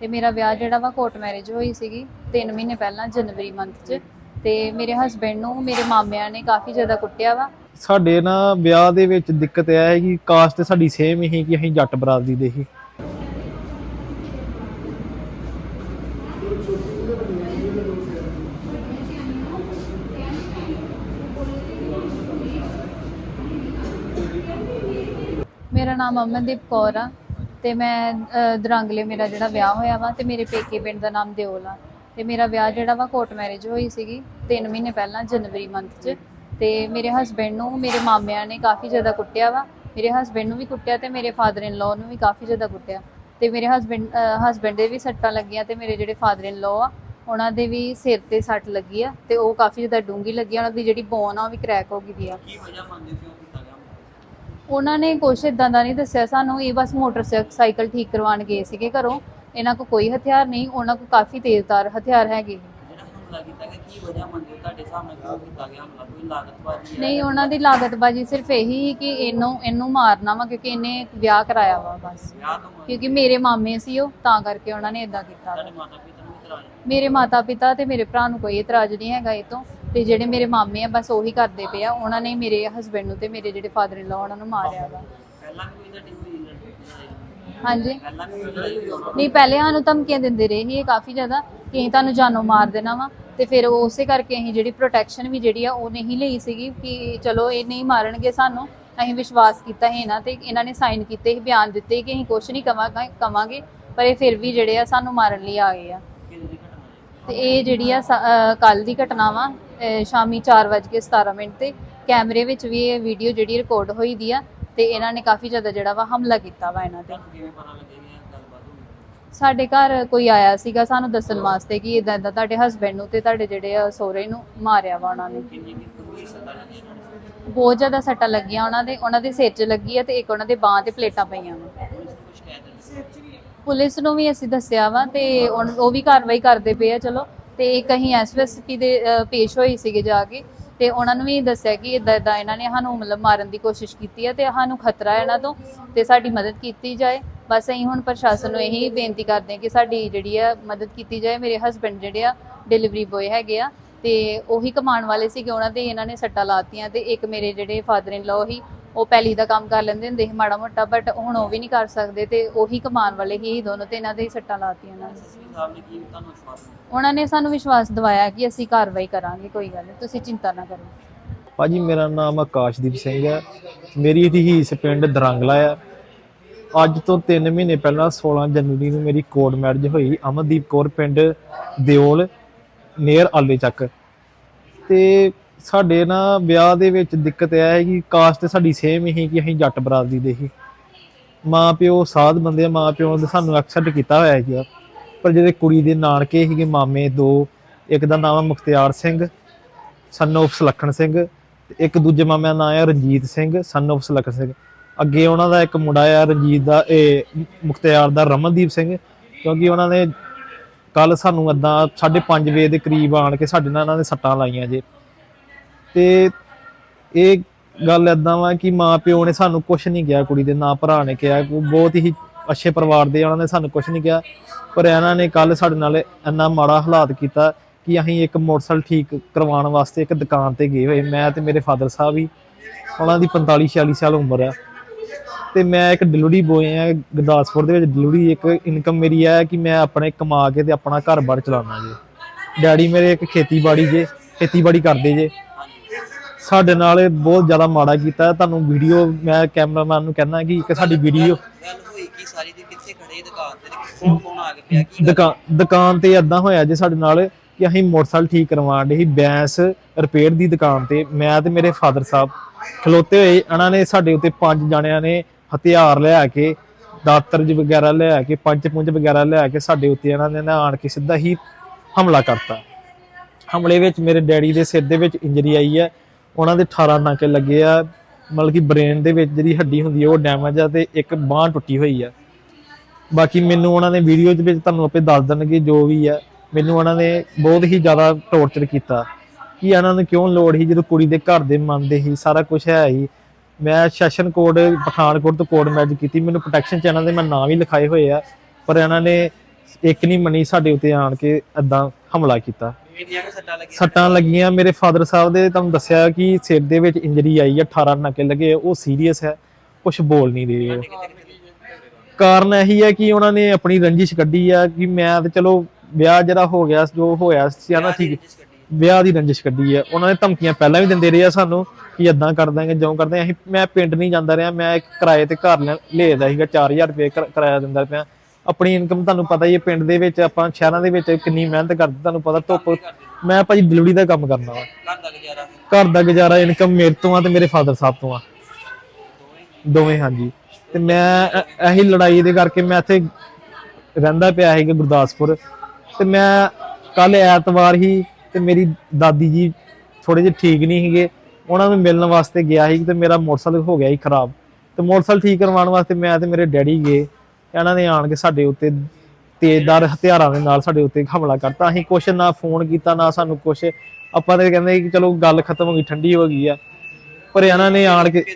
ਤੇ ਮੇਰਾ ਵਿਆਹ ਜਿਹੜਾ ਵਾ ਕੋਰਟ ਮੈਰਿਜ ਹੋਈ ਸੀਗੀ 3 ਮਹੀਨੇ ਪਹਿਲਾਂ ਜਨਵਰੀ ਮੰਥ 'ਚ। ਤੇ ਮੇਰੇ ਹਸਬੰਡ ਨੂੰ ਮੇਰੇ ਮਾਮਿਆਂ ਨੇ ਕਾਫੀ ਜ਼ਿਆਦਾ ਕੁੱਟਿਆ ਵਾ। ਸਾਡੇ ਨਾ ਵਿਆਹ ਦੇ ਵਿੱਚ ਦਿੱਕਤ ਇਹ ਹੈ ਕਿ ਕਾਸਟ ਸਾਡੀ ਸੇਮ ਹੀ ਕਿ ਅਸੀਂ ਜੱਟ ਬਰਾਦਰੀ ਦੇ ਹੀ। ਮੇਰਾ ਨਾਮ ਅਮਨਦੀਪ ਕੌਰ ਆ। ਤੇ ਮੈਂ ਦਰੰਗਲੇ ਮੇਰਾ ਜਿਹੜਾ ਵਿਆਹ ਹੋਇਆ ਵਾ ਤੇ ਮੇਰੇ ਪੇਕੇ ਪਿੰਡ ਦਾ ਨਾਮ ਦਿਓਲ। ਆ ਤੇ ਮੇਰਾ ਵਿਆਹ ਜਿਹੜਾ ਵਾ ਕੋਰਟ ਮੈਰਿਜ ਹੋਈ ਸੀਗੀ 3 ਮਹੀਨੇ ਪਹਿਲਾਂ ਜਨਵਰੀ ਮੰਥ 'ਚ। ਤੇ ਮੇਰੇ ਹਸਬੰਡ ਨੂੰ, ਮੇਰੇ ਮਾਮਿਆਂ ਨੇ ਕਾਫੀ ਜ਼ਿਆਦਾ ਕੁੱਟਿਆ ਵਾ। ਮੇਰੇ ਹਸਬੰਡ ਨੂੰ ਵੀ ਕੁੱਟਿਆ ਤੇ ਮੇਰੇ ਫਾਦਰ ਇਨ ਲਾਅ ਨੂੰ ਵੀ ਕਾਫੀ ਜ਼ਿਆਦਾ ਕੁੱਟਿਆ। ਤੇ ਮੇਰੇ ਹਸਬੰਡ ਹਸਬੰਡ ਦੇ ਵੀ ਸੱਟਾਂ ਲੱਗੀਆਂ ਤੇ ਮੇਰੇ ਜਿਹੜੇ ਫਾਦਰ ਇਨ ਲਾਅ ਆ, ਉਹਨਾਂ ਦੇ ਵੀ ਸਿਰ ਤੇ ਸੱਟ ਲੱਗੀ ਆ ਤੇ ਉਹ ਕਾਫੀ ਜ਼ਿਆਦਾ ਡੂੰਗੀ ਲੱਗੀ ਆ। ਉਹਨਾਂ ਦੀ ਜਿਹੜੀ ਬੋਨ ਆ ਉਹ ਵੀ ਕ੍ਰੈਕ ਹੋ ਗਈ ਦੀ ਆ। ਕੀ ਵਜ੍ਹਾ ਮੰਨਦੇ ਸੀ ਉਹਨਾਂ ਨੇ ਕੁਛ ਇਦਾਂ ਦਾ ਨਹੀਂ ਦੱਸਿਆ ਸਾਨੂੰ ਇਹ ਬਸ ਮੋਟਰਸਾਈਕਲ ਠੀਕ ਕਰਵਾਉਣ ਗਏ ਸੀਗੇ ਘਰੋਂ। ਇਹਨਾਂ ਕੋਲ ਕੋਈ ਹਥਿਆਰ ਨਹੀਂ ਉਹਨਾਂ ਕੋਲ ਕਾਫੀ ਤੇਜ਼ਧਾਰ ਹਥਿਆਰ ਹੈਗੇ ਕੀ ਨਹੀਂ ਉਹਨਾਂ ਦੀ ਲਾਗਤਬਾਜੀ ਸਿਰਫ ਇਹੀ ਸੀ ਕਿ ਇਹਨੂੰ ਇਹਨੂੰ ਮਾਰਨਾ ਵਾ ਕਿਉਂਕਿ ਇਹਨੇ ਵਿਆਹ ਕਰਾਇਆ ਵਾ ਬਸ। ਕਿਉਂਕਿ ਮੇਰੇ ਮਾਮੇ ਸੀ ਉਹ ਤਾਂ ਕਰਕੇ ਉਹਨਾਂ ਨੇ ਇਦਾਂ ਕੀਤਾ? ਮੇਰੇ ਮਾਤਾ ਪਿਤਾ ਤੇ ਮੇਰੇ ਭਰਾ ਨੂੰ ਕੋਈ ਇਤਰਾਜ਼ ਨਹੀਂ ਹੈਗਾ ਇਹ ਤੋਂ। ਤੇ ਜਿਹੜੇ ਮੇਰੇ ਮਾਮੇ ਆ ਬਸ ਉਹੀ ਕਰਦੇ ਪਏ ਆ। ਉਹਨਾਂ ਨੇ ਮੇਰੇ ਹਸਬੰਡ ਨੂੰ ਤੇ ਮੇਰੇ ਜਿਹੜੇ ਫਾਦਰ ਇਨ ਲਾ ਉਹਨਾਂ ਨੂੰ ਮਾਰਿਆ ਵਾ। ਪਹਿਲਾਂ ਵੀ ਹੋਈ ਲੜਾਈ ਹਾਂਜੀ। ਨਹੀਂ ਪਹਿਲੇ ਸਾਨੂੰ ਧਮਕੀਆਂ ਦਿੰਦੇ ਰਹੇ ਸੀ ਇਹ ਕਾਫੀ ਜ਼ਿਆਦਾ ਕਿ ਅਸੀਂ ਤੁਹਾਨੂੰ ਜਾਨੋਂ ਮਾਰ ਦੇਣਾ ਵਾ। ਤੇ ਫਿਰ ਉਸੇ ਕਰਕੇ ਅਸੀਂ ਜਿਹੜੀ ਪ੍ਰੋਟੈਕਸ਼ਨ ਵੀ ਜਿਹੜੀ ਆ ਉਹ ਨਹੀਂ ਲਈ ਸੀਗੀ ਕਿ ਚਲੋ ਇਹ ਨਹੀਂ ਮਾਰਨਗੇ ਸਾਨੂੰ। ਅਸੀਂ ਵਿਸ਼ਵਾਸ ਕੀਤਾ ਸੀ ਇਹਨਾਂ ਤੇ ਇਹਨਾਂ ਨੇ ਸਾਈਨ ਕੀਤੇ ਸੀ ਬਿਆਨ ਦਿੱਤੇ ਕਿ ਅਸੀਂ ਕੁਝ ਨਹੀਂ ਕਵਾਂਗੇ ਕਵਾਂਗੇ ਪਰ ਇਹ ਫਿਰ ਵੀ ਜਿਹੜੇ ਆ ਸਾਨੂੰ ਮਾਰਨ ਲਈ ਆ ਗਏ ਆ। ਤੇ ਇਹ ਜਿਹੜੀ ਆ ਕੱਲ ਦੀ ਘਟਨਾ ਵਾ ਸ਼ਾਮੀ 4:17 ਮਿੰਟ ਤੇ ਕੈਮਰੇ ਵਿੱਚ ਵੀ ਇਹ ਵੀਡੀਓ ਜਿਹੜੀ ਰਿਕਾਰਡ ਹੋਈ ਦੀ ਆ ਤੇ ਇਹਨਾਂ ਨੇ ਕਾਫੀ ਜ਼ਿਆਦਾ ਜਿਹੜਾ ਵਾ ਹਮਲਾ ਕੀਤਾ ਵਾ ਇਹਨਾਂ ਤੇ। ਸਾਡੇ ਘਰ ਕੋਈ ਆਇਆ ਸੀਗਾ ਸਾਨੂੰ ਦੱਸਣ ਵਾਸਤੇ ਕਿ ਇਦਾਂ ਇਦਾਂ ਤੁਹਾਡੇ ਹਸਬੰਡ ਨੂੰ ਤੇ ਤੁਹਾਡੇ ਜਿਹੜੇ ਆ ਸਹੁਰੇ ਨੂੰ ਮਾਰਿਆ ਵਾ ਉਹਨਾਂ ਨੇ। ਬਹੁਤ ਜ਼ਿਆਦਾ ਸੱਟਾਂ ਲੱਗੀਆਂ ਉਹਨਾਂ ਦੇ ਉਹਨਾਂ ਦੇ ਸਿਰ 'ਚ ਲੱਗੀ ਆ ਤੇ ਇੱਕ ਉਹਨਾਂ ਦੇ ਬਾਹਾਂ ਤੇ ਪਲੇਟਾਂ ਪਈਆਂ ਵਾ। ਪੁਲਿਸ ਨੂੰ ਪੁਲਿਸ ਨੂੰ ਵੀ ਅਸੀਂ ਦੱਸਿਆ ਵਾ ਤੇ ਉਹ ਵੀ ਕਾਰਵਾਈ ਕਰਦੇ ਪਏ ਆ ਚਲੋ। ਤੇ ਇੱਕ ਅਸੀਂ ਐਸਐਸਪੀ ਦੇ ਪੇਸ਼ ਹੋਈ ਸੀਗੇ ਜਾ ਕੇ ਤੇ ਉਹਨਾਂ ਨੂੰ ਵੀ ਦੱਸਿਆ ਕਿ ਇਦਾਂ ਇਦਾਂ ਇਹਨਾਂ ਨੇ ਸਾਨੂੰ ਮਤਲਬ ਮਾਰਨ ਦੀ ਕੋਸ਼ਿਸ਼ ਕੀਤੀ ਹੈ ਤੇ ਸਾਨੂੰ ਖਤਰਾ ਹੈ ਇਹਨਾਂ ਤੋਂ ਤੇ ਸਾਡੀ ਮਦਦ ਕੀਤੀ ਜਾਏ। ਬਸ ਅਸੀਂ ਹੁਣ ਪ੍ਰਸ਼ਾਸਨ ਨੂੰ ਇਹੀ ਬੇਨਤੀ ਕਰਦੇ ਹਾਂ ਕਿ ਸਾਡੀ ਜਿਹੜੀ ਆ ਮਦਦ ਕੀਤੀ ਜਾਏ। ਮੇਰੇ ਹਸਬੰਡ ਜਿਹੜੇ ਆ ਡਿਲੀਵਰੀ ਬੋਏ ਹੈਗੇ ਆ ਤੇ ਉਹੀ ਕਮਾਉਣ ਵਾਲੇ ਸੀਗੇ। ਉਹਨਾਂ ਦੇ ਇਹਨਾਂ ਨੇ ਸੱਟਾਂ ਲਾਤੀਆਂ ਤੇ ਇੱਕ ਮੇਰੇ ਜਿਹੜੇ ਫਾਦਰ ਇਨ ਲਾਅ ਹੀ ਉਹ ਪਹਿਲੀ ਦਾ ਕੰਮ ਕਰ ਲੈਂਦੇ ਹੁੰਦੇ ਸੀ ਮਾੜਾ ਮੋਟਾ ਬਟ ਹੁਣ ਉਹ ਵੀ ਨਹੀਂ ਕਰ ਸਕਦੇ ਤੇ ਉਹੀ ਕਮਾਉਣ ਵਾਲੇ ਹੀ ਦੋਨੋਂ ਤੇ ਇਹਨਾਂ ਦੇ ਹੀ ਸੱਟਾਂ ਲਾਤੀਆਂ ਇਹਨਾਂ ਨੇ। ਐਸਐਸਪੀ ਸਾਹਿਬ ਨੇ ਕੀ ਤੁਹਾਨੂੰ ਵਿਸ਼ਵਾਸ ਦਿੱਤਾ? ਉਹਨਾਂ ਨੇ ਸਾਨੂੰ ਵਿਸ਼ਵਾਸ ਦਿਵਾਇਆ ਕਿ ਅਸੀਂ ਕਾਰਵਾਈ ਕਰਾਂਗੇ ਕੋਈ ਗੱਲ ਨਹੀਂ ਤੁਸੀਂ ਚਿੰਤਾ ਨਾ ਕਰੋ। ਭਾਜੀ ਮੇਰਾ ਨਾਮ ਆਕਾਸ਼ਦੀਪ ਸਿੰਘ ਹੈ। ਮੇਰੀ ਤਹੀਸ ਪਿੰਡ ਦਰੰਗਲਾ ਆ। ਅੱਜ ਤੋਂ 3 ਮਹੀਨੇ ਪਹਿਲਾਂ 16 ਜਨਵਰੀ ਨੂੰ ਮੇਰੀ ਕੋਰਟ ਮੈਰਿਜ ਹੋਈ ਅਮਨਦੀਪ ਕੌਰ ਪਿੰਡ ਦਿਓਲ ਨੀਅਰ ਆਲੇ ਚੱਕ। ਤੇ ਸਾਡੇ ਨਾ ਵਿਆਹ ਦੇ ਵਿੱਚ ਦਿੱਕਤ ਇਹ ਹੈ ਕਿ ਕਾਸਟ ਸਾਡੀ ਸੇਮ ਹੀ ਕਿ ਅਸੀਂ ਜੱਟ ਬਰਾਦਰੀ ਦੇ ਹੀ। ਮਾਂ ਪਿਓ ਸਾਧ ਬੰਦੇ ਆ, ਮਾਂ ਪਿਓ ਨੇ ਸਾਨੂੰ ਐਕਸੈਪਟ ਕੀਤਾ ਹੋਇਆ ਹੈ ਪਰ ਜਿਹੜੇ ਕੁੜੀ ਦੇ ਨਾਨਕੇ ਸੀਗੇ ਮਾਮੇ ਦੋ ਇੱਕ ਦਾ ਨਾਮ ਹੈ ਮੁਖਤਿਆਰ ਸਿੰਘ ਸਨ of ਸੁਲੱਖਣ ਸਿੰਘ ਤੇ ਇੱਕ ਦੂਜੇ ਮਾਮੇ ਦਾ ਨਾਮ ਹੈ ਰਣਜੀਤ ਸਿੰਘ ਸਨ of ਸੁਲੱਖਣ ਸਿੰਘ। ਅੱਗੇ ਉਹਨਾਂ ਦਾ ਇੱਕ ਮੁੰਡਾ ਆ ਰਣਜੀਤ ਦਾ ਇਹ ਮੁਖਤਿਆਰ ਦਾ ਰਮਨਦੀਪ ਸਿੰਘ ਕਿਉਂਕਿ ਉਹਨਾਂ ਨੇ ਕੱਲ ਸਾਨੂੰ ਏਦਾਂ 5:30 ਵਜੇ ਦੇ ਕਰੀਬ ਆਣ ਕੇ ਸਾਡੇ ਨਾਲ ਇਹਨਾਂ ਨੇ ਸੱਟਾਂ ਲਾਈਆਂ ਜੇ। ਤੇ ਇਹ ਗੱਲ ਏਦਾਂ ਵਾ ਕਿ ਮਾਂ ਪਿਓ ਨੇ ਸਾਨੂੰ ਕੁਝ ਨਹੀਂ ਕਿਹਾ ਕੁੜੀ ਦੇ, ਨਾ ਭਰਾ ਨੇ ਕਿਹਾ ਬਹੁਤ ਹੀ ਅੱਛੇ ਪਰਿਵਾਰ ਦੇ ਉਹਨਾਂ ਨੇ ਸਾਨੂੰ ਕੁਝ ਨਹੀਂ ਕਿਹਾ। ਪਰ ਇਹਨਾਂ ਨੇ ਕੱਲ ਸਾਡੇ ਨਾਲ ਇੰਨਾ ਮਾੜਾ ਹਾਲਾਤ ਕੀਤਾ ਕਿ ਅਸੀਂ ਇੱਕ ਮੋਟਰਸਾਈਕਲ ਠੀਕ ਕਰਵਾਉਣ ਵਾਸਤੇ ਇੱਕ ਦੁਕਾਨ ਤੇ ਗਏ ਹੋਏ। ਮੈਂ ਤੇ ਮੇਰੇ ਫਾਦਰ ਸਾਹਿਬ ਵੀ, ਉਹਨਾਂ ਦੀ 45 46 ਸਾਲ ਉਮਰ ਹੈ ਤੇ ਮੈਂ ਇੱਕ ਡਿਲੀਵਰੀ ਬੋਏ ਆ, ਗੁਰਦਾਸਪੁਰ ਦੇ ਵਿੱਚ ਡਿਲੀਵਰੀ ਇੱਕ ਇਨਕਮ ਮੇਰੀ ਹੈ ਕਿ ਮੈਂ ਆਪਣੇ ਕਮਾ ਕੇ ਤੇ ਆਪਣਾ ਘਰ-ਬਾਰ ਚਲਾਉਣਾ ਜੇ। ਡੈਡੀ ਮੇਰੇ ਇੱਕ ਖੇਤੀਬਾੜੀ ਜੇ, ਖੇਤੀਬਾੜੀ ਕਰਦੇ ਜੇ। ਸਾਡੇ ਨਾਲ ਇਹ ਬਹੁਤ ਜ਼ਿਆਦਾ ਮਾੜਾ ਕੀਤਾ। ਤੁਹਾਨੂੰ ਵੀਡੀਓ ਮੈਂ ਕੈਮਰਾਮੈਨ ਨੂੰ ਕਹਿੰਦਾ ਕਿ ਇੱਕ ਸਾਡੀ ਵੀਡੀਓ ਗੱਲ ਹੋਈ ਕੀ ਸਾਰੀ ਦੀ ਕਿੱਥੇ ਖੜੇ ਦੁਕਾਨ ਤੇ ਕੌਣ ਕੌਣ ਆ ਕੇ ਪਿਆ ਕੀ ਗੱਲ ਦੁਕਾਨ ਦੁਕਾਨ ਤੇ ਏਦਾਂ ਹੋਇਆ ਜੇ ਸਾਡੇ ਨਾਲ ਕਿ ਅਸੀਂ ਮੋਟਰਸਾਈਕਲ ਠੀਕ ਕਰਵਾਉਣ ਦੇ ਸੀ ਬੈਂਸ ਰਿਪੇਅਰ ਦੀ ਦੁਕਾਨ ਤੇ। ਮੈਂ ਤੇ ਮੇਰੇ ਫਾਦਰ ਸਾਹਿਬ ਖਲੋਤੇ ਹੋਏ ਇਹਨਾਂ ਨੇ ਸਾਡੇ ਉੱਤੇ ਪੰਜ ਜਣਿਆਂ ਨੇ ਹਥਿਆਰ ਲਿਆ ਕੇ ਦਾਤਰ ਵਗੈਰਾ ਲਿਆ ਕੇ ਪੰਜ ਪੁੰਜ ਵਗੈਰਾ ਲਿਆ ਕੇ ਸਾਡੇ ਉੱਤੇ ਇਹਨਾਂ ਨੇ ਨਾ ਆਣ ਕੇ ਸਿੱਧਾ ਹੀ ਹਮਲਾ ਕਰਤਾ। ਹਮਲੇ ਵਿੱਚ ਮੇਰੇ ਡੈਡੀ ਦੇ ਸਿਰ ਦੇ ਵਿੱਚ ਇੰਜਰੀ ਆਈ ਹੈ। ਉਹਨਾਂ ਦੇ 18 ਨਾਕੇ ਲੱਗੇ ਆ, ਮਤਲਬ ਕਿ ਬ੍ਰੇਨ ਦੇ ਵਿੱਚ ਜਿਹੜੀ ਹੱਡੀ ਹੁੰਦੀ ਹੈ ਉਹ ਡੈਮੇਜ ਆ ਤੇ ਇੱਕ ਬਾਹ ਟੁੱਟੀ ਹੋਈ ਆ। ਬਾਕੀ ਮੈਨੂੰ ਉਹਨਾਂ ਨੇ ਵੀਡੀਓ ਦੇ ਵਿੱਚ ਤੁਹਾਨੂੰ ਆਪੇ ਦੱਸ ਦੇਣਗੇ ਜੋ ਵੀ ਆ। ਮੈਨੂੰ ਉਹਨਾਂ ਨੇ ਬਹੁਤ ਹੀ ਜ਼ਿਆਦਾ ਟੌਰਚਰ ਕੀਤਾ। ਕਿ ਇਹਨਾਂ ਨੂੰ ਕਿਉਂ ਲੋੜ ਸੀ ਜਦੋਂ ਕੁੜੀ ਦੇ ਘਰ ਦੇ ਮੰਨਦੇ ਸੀ, ਸਾਰਾ ਕੁਝ ਹੈ ਹੀ। ਮੈਂ ਸੈਸ਼ਨ ਕੋਡ ਪਠਾਨਕੋਟ ਤੋਂ ਕੋਡ ਮੈਚ ਕੀਤੀ। ਮੈਨੂੰ ਪ੍ਰੋਟੈਕਸ਼ਨ ਚੈਨਲ ਦੇ ਮੈਂ ਨਾਂ ਵੀ ਲਿਖਾਏ ਹੋਏ ਆ। ਪਰ ਇਹਨਾਂ ਨੇ ਇੱਕ ਨਹੀਂ ਮੰਨੀ ਸਾਡੇ ਉੱਤੇ ਆਣ ਕੇ ਏਦਾਂ ਹਮਲਾ ਕੀਤਾ। ਕਿੰਨੀਆਂ ਕੁ ਸੱਟਾਂ ਲੱਗੀਆਂ? ਸੱਟਾਂ ਲੱਗੀਆਂ। ਮੇਰੇ ਫਾਦਰ ਸਾਹਿਬ ਦੇ ਤੁਹਾਨੂੰ ਦੱਸਿਆ ਕਿ ਸਿਰ ਦੇ ਵਿੱਚ ਇੰਜਰੀ ਆਈ ਹੈ 18 ਨਕੇ ਲੱਗੇ। ਉਹ ਸੀਰੀਅਸ ਹੈ। ਕੁਝ ਬੋਲ ਨਹੀਂ ਰਹੇ ਕਿਤੇ ਕਿਤੇ ਕਾਰਨ ਇਹੀ ਹੈ ਕਿ ਉਹਨਾਂ ਨੇ ਆਪਣੀ ਰੰਜਿਸ਼ ਕੱਢੀ ਆ ਕਿ ਮੈਂ ਤੇ ਚਲੋ ਵਿਆਹ ਜਿਹੜਾ ਹੋ ਗਿਆ ਜੋ ਹੋਇਆ ਸੀ ਨਾ ਠੀਕ ਵਿਆਹ ਦੀ ਰੰਜਿਸ਼ ਕੱਢੀ ਆ। ਉਹਨਾਂ ਨੇ ਧਮਕੀਆਂ ਪਹਿਲਾਂ ਵੀ ਦਿੰਦੇ ਰਹੇ ਆ ਸਾਨੂੰ ਕਿ ਇਦਾਂ ਕਰ ਦਾਂਗੇ ਜਿਉਂ ਕਰਦੇ ਅਸੀਂ ਮੈਂ ਪਿੰਡ ਨਹੀਂ ਜਾਂਦਾ ਰਿਹਾ। ਮੈਂ ਇੱਕ ਕਿਰਾਏ ਤੇ ਘਰ ਲੈ- ਲਿਆਦਾ ਸੀਗਾ। 4000 ਰੁਪਏ ਕਿਰਾ- ਕਿਰਾਇਆ ਦਿੰਦਾ ਪਿਆ। ਆਪਣੀ ਇਨਕਮ ਤੁਹਾਨੂੰ ਪਤਾ ਹੀ ਹੈ ਪਿੰਡ ਦੇ ਵਿੱਚ ਆਪਾਂ ਸ਼ਹਿਰਾਂ ਦੇ ਵਿੱਚ ਕਿੰਨੀ ਮਿਹਨਤ ਕਰਦੇ ਤੁਹਾਨੂੰ ਪਤਾ ਧੁੱਪ ਮੈਂ ਭਾਜੀ ਡਿਲੀਵਰੀ ਦਾ ਕੰਮ ਕਰਨਾ ਵਾ। ਘਰ ਦਾ ਗੁਜ਼ਾਰਾ। ਘਰ ਦਾ ਗੁਜ਼ਾਰਾ ਇਨਕਮ ਮੇਰੇ ਤੋਂ ਆ ਤੇ ਮੇਰੇ ਫਾਦਰ ਸਾਹਿਬ ਤੋਂ ਆ। ਦੋਵੇਂ? ਹਾਂਜੀ। ਤੇ ਮੈਂ ਇਹੀ ਲੜਾਈ ਦੇ ਕਰਕੇ ਮੈਂ ਇੱਥੇ ਰਹਿੰਦਾ ਪਿਆ ਸੀਗਾ ਗੁਰਦਾਸਪੁਰ। ਤੇ ਮੈਂ ਕੱਲ ਐਤਵਾਰ ਹੀ ਤੇ ਮੇਰੀ ਦਾਦੀ ਜੀ ਥੋੜੇ ਜਿਹੇ ਠੀਕ ਨਹੀਂ ਸੀਗੇ। ਉਹਨਾਂ ਨੂੰ ਮਿਲਣ ਵਾਸਤੇ ਗਿਆ ਸੀ ਤੇ ਮੇਰਾ ਮੋਟਰਸਾਈਕਲ ਹੋ ਗਿਆ ਸੀ ਖਰਾਬ। ਤੇ ਮੋਟਰਸਾਈਕਲ ਠੀਕ ਕਰਵਾਉਣ ਵਾਸਤੇ ਮੈਂ ਤੇ ਮੇਰੇ ਡੈਡੀ ਗਏ। ਇਹਨਾਂ ਨੇ ਆਣ ਕੇ ਸਾਡੇ ਉੱਤੇ ਤੇਜ਼ਦਾਰ ਹਥਿਆਰਾਂ ਦੇ ਨਾਲ ਸਾਡੇ ਉੱਤੇ ਹਮਲਾ ਕਰਤਾ। ਅਸੀਂ ਕੁਛ ਨਾ ਫੋਨ ਕੀਤਾ ਨਾ ਸਾਨੂੰ ਕੁਛ। ਆਪਾਂ ਤੇ ਕਹਿੰਦੇ ਕਿ ਚਲੋ ਗੱਲ ਖਤਮ ਹੋ ਗਈ ਠੰਡੀ ਹੋ ਗਈ ਆ। ਪਰ ਇਹਨਾਂ ਨੇ ਆਣ ਕੇ ਹੈ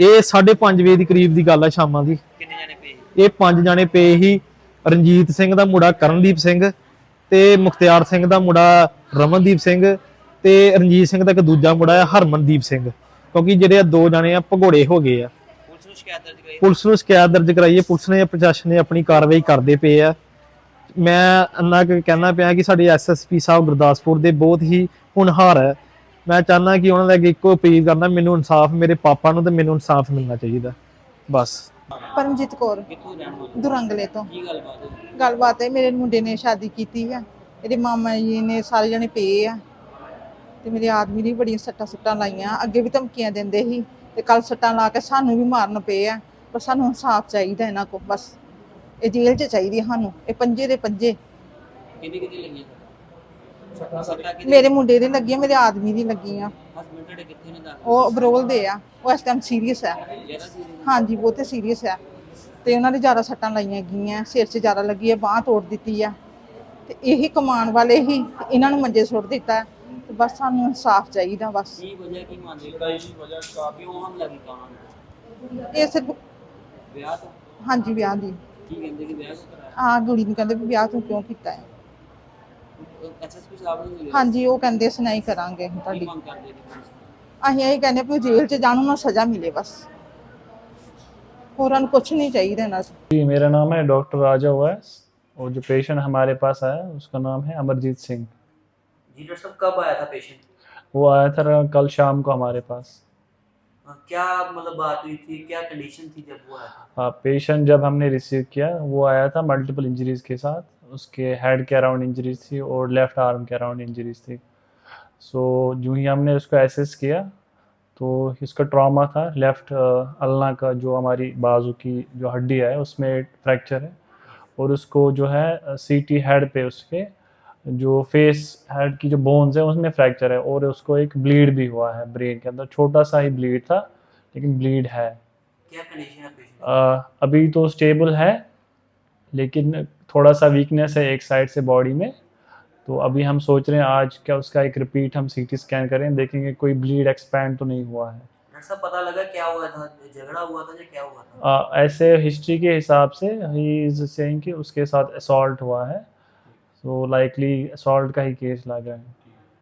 ਇਹ 5:30 ਵਜੇ ਦੀ ਕਰੀਬ ਦੀ ਗੱਲ ਆ ਸ਼ਾਮਾਂ ਦੀ। ਕਿੰਨੇ ਜਾਣੇ ਪਏ? ਇਹ ਪੰਜ ਜਾਣੇ ਪਏ ਸੀ। ਰਣਜੀਤ ਸਿੰਘ ਦਾ ਮੁੰਡਾ ਕਰਨਦੀਪ ਸਿੰਘ ਤੇ ਮੁਖਤਿਆਰ ਸਿੰਘ ਦਾ ਮੁੰਡਾ ਰਮਨਦੀਪ ਸਿੰਘ ਤੇ ਰਣਜੀਤ ਸਿੰਘ ਦਾ ਇੱਕ ਦੂਜਾ ਮੁੰਡਾ ਹੈ ਹਰਮਨਦੀਪ ਸਿੰਘ। ਕਿਉਂਕਿ ਜਿਹੜੇ ਆ ਦੋ ਜਾਣੇ ਆ ਭਗੌੜੇ ਹੋ ਗਏ ਆ। ਪੁਲਿਸ ਨੂੰ ਸ਼ਿਕਾਇਤ ਦਰਜ ਕਰਾਈ? ਪੁਲਿਸ ਨੂੰ ਸ਼ਿਕਾਇਤ ਦਰਜ ਕਰਾਈ ਹੈ। ਪੁਲਿਸ ਨੇ ਪ੍ਰਸ਼ਾਸਨ ਨੇ ਆਪਣੀ ਕਾਰਵਾਈ ਕਰਦੇ ਪਏ ਆ। ਮੈਂ ਅੰਨਾ ਕਹਿਣਾ ਪਿਆ ਕਿ ਸਾਡੇ ਐਸਐਸਪੀ ਸਾਹਿਬ ਗੁਰਦਾਸਪੁਰ ਦੇ ਬਹੁਤ ਹੀ ਹੁਨਹਾਰ ਹੈ। ਮੈਂ ਚਾਹੁੰਦਾ ਕਿ ਉਹਨਾਂ ਦਾ ਅੱਗੇ ਇੱਕੋ ਅਪੀਲ ਕਰਦਾ ਮੈਨੂੰ ਇਨਸਾਫ ਮੇਰੇ ਪਾਪਾ ਨੂੰ ਤੇ ਮੈਨੂੰ ਇਨਸਾਫ ਮਿਲਣਾ ਚਾਹੀਦਾ। ਬਸ। ਪਰਮਜੀਤ ਕੌਰ ਕਿੱਥੋਂ ਰਹਿਣ ਵਾਲੇ? ਦੁਰੰਗਲੇ ਤੋਂ। ਕੀ ਗੱਲਬਾਤ ਹੋਈ? ਗੱਲਬਾਤ ਹੈ ਮੇਰੇ ਮੁੰਡੇ ਨੇ ਸ਼ਾਦੀ ਕੀਤੀ ਆ। ਇਹਦੇ ਮਾਮਾ ਜੀ ਨੇ ਸਾਰੇ ਜਣੇ ਪਏ ਆ। ਤੇ ਮੇਰੇ ਆਦਮੀ ਨੇ ਵੀ ਬੜੀਆਂ ਸੱਟਾਂ ਸੁੱਟਾਂ ਲਾਈਆਂ। ਅੱਗੇ ਵੀ ਧਮਕੀਆਂ ਦਿੰਦੇ ਸੀ। ਤੇ ਕੱਲ ਸੱਟਾਂ ਲਾ ਕੇ ਸਾਨੂੰ ਵੀ ਮਾਰਨ ਪਏ ਆ। ਪਰ ਸਾਨੂੰ ਇਨਸਾਫ ਚਾਹੀਦਾ ਇਹਨਾਂ ਕੋਲ ਬਸ। ਇਹ ਜੇਲ੍ਹ 'ਚ ਚਾਹੀਦੀ ਆ ਸਾਨੂੰ ਇਹ ਪੰਜੇ ਦੇ ਪੰਜੇ। ਕਿੰਨੀ ਕਿੰਨੀ ਲੱਗੀਆਂ ਸੱਟਾਂ ਸੱਟਾਂ ਕਿੰਨੀ ਮੇਰੇ ਮੁੰਡੇ ਦੇ ਲੱਗੀਆਂ ਮੇਰੇ ਆਦਮੀ ਦੀ ਲੱਗੀਆਂ। ਹਸਬੰਡ ਤੁਹਾਡੇ ਕਿੱਥੇ ਨੇ ਦਾਖਲ? ਉਹ ਬਰੋਲ ਦੇ ਆ ਉਹ ਇਸ ਟਾਈਮ ਸੀਰੀਅਸ ਆ। ਹਾਂਜੀ ਬਹੁਤੇ ਸੀਰੀਅਸ ਆ। ਤੇ ਉਹਨਾਂ ਦੇ ਜ਼ਿਆਦਾ ਸੱਟਾਂ ਲਾਈਆਂ ਗਈਆਂ ਸਿਰ 'ਚ ਜ਼ਿਆਦਾ ਲੱਗੀ ਹੈ ਬਾਹ ਤੋੜ ਦਿੱਤੀ ਆ। ਤੇ ਇਹੀ ਕਮਾਉਣ ਵਾਲੇ ਹੀ ਇਹਨਾਂ ਨੂੰ ਮੰਜੇ ਸੁੱਟ ਦਿੱਤਾ। ਬਸ ਸਾਨੂੰ ਇਨਸਾਫ ਚਾਹੀਦਾ ਬਸ ਕੀ ਵਜ੍ਹਾ ਕੀ ਮੰਨਦੇ ਲੜਾਈ ਦੀ ਵਜ੍ਹਾ ਕਾ ਕਿਉਂ ਹਮਲਾ ਕੀਤਾ ਉਹਨਾਂ ਨੇ ਇਹ ਸਿਰਫ ਵਿਆਹ ਤੋਂ ਹਾਂਜੀ ਵਿਆਹ ਦੀ ਕੀ ਕਹਿੰਦੇ ਕਿ ਵਿਆਹ ਕਿਉਂ ਕਰਾਇਆ ਆ ਕੁੜੀ ਨੂੰ ਕਹਿੰਦੇ ਵੀ ਵਿਆਹ ਤੂੰ ਕਿਉਂ ਕੀਤਾ ਹੈ ਐਸਐਸਪੀ ਸਾਹਿਬ ਨੂੰ ਮਿਲੇ ਹਾਂਜੀ ਉਹ ਕਹਿੰਦੇ ਸੁਣਾਈ ਕਰਾਂਗੇ ਅਸੀਂ ਕੀ ਤੁਹਾਡੀ ਮੰਗ ਕਰਦੇ ਨੇ ਪੁਲਿਸ ਤੋਂ? ਅਸੀਂ ਇਹ ਕਹਿੰਦੇ ਵੀ ਉਹ ਜੇਲ੍ਹ 'ਚ ਜਾਣ ਨੂੰ ਸਜ਼ਾ ਮਿਲੇ ਬਸ ਹੋਰਾਂ ਨੂੰ ਕੁਝ ਨਹੀਂ ਚਾਹੀਦਾ ਇਹਨਾਂ ਤੋਂ जी मेरा नाम है डॉक्टर राजा उवैस और जो पेशेंट हमारे पास आया उसका नाम है अमरजीत सिंह जी डॉक्टर साहब कब आया था पेशेंट वो आया था कल शाम को हमारे पास। क्या मतलब बात हुई थी? क्या कंडीशन थी जब वो आया था? हाँ पेशेंट जब हमने रिसीव किया वो आया था मल्टीपल इंजरीज के साथ। उसके हेड के अराउंड इंजरीज थी और लेफ़्ट आर्म के अराउंड इंजरीज थी। सो जो ही हमने उसको एसेस किया तो इसका ट्रॉमा था। लेफ़्ट अल्ना का जो हमारी बाजू की जो हड्डी है उसमें फ्रैक्चर है। और उसको जो है सी टी हेड पे उसके जो फेस हेड की जो बोन्स है उसमें फ्रैक्चर है और उसको एक ब्लीड भी हुआ है ब्रेन के अंदर। छोटा सा ही ब्लीड था लेकिन ब्लीड है। क्या कंडीशन है अभी तो स्टेबल है लेकिन थोड़ा सा वीकनेस है एक साइड से बॉडी में। तो अभी हम सोच रहे हैं आज क्या उसका एक रिपीट हम सीटी स्कैन करें देखेंगे कोई ब्लीड एक्सपैंड तो नहीं हुआ है। पता लगा क्या हुआ था? झगड़ा हुआ था या क्या हुआ था? अ, ऐसे हिस्ट्री के हिसाब से ही इज़ सेइंग कि उसके साथ असॉल्ट हुआ है। सो लाइकली असॉल्ट का ही केस लग रहा है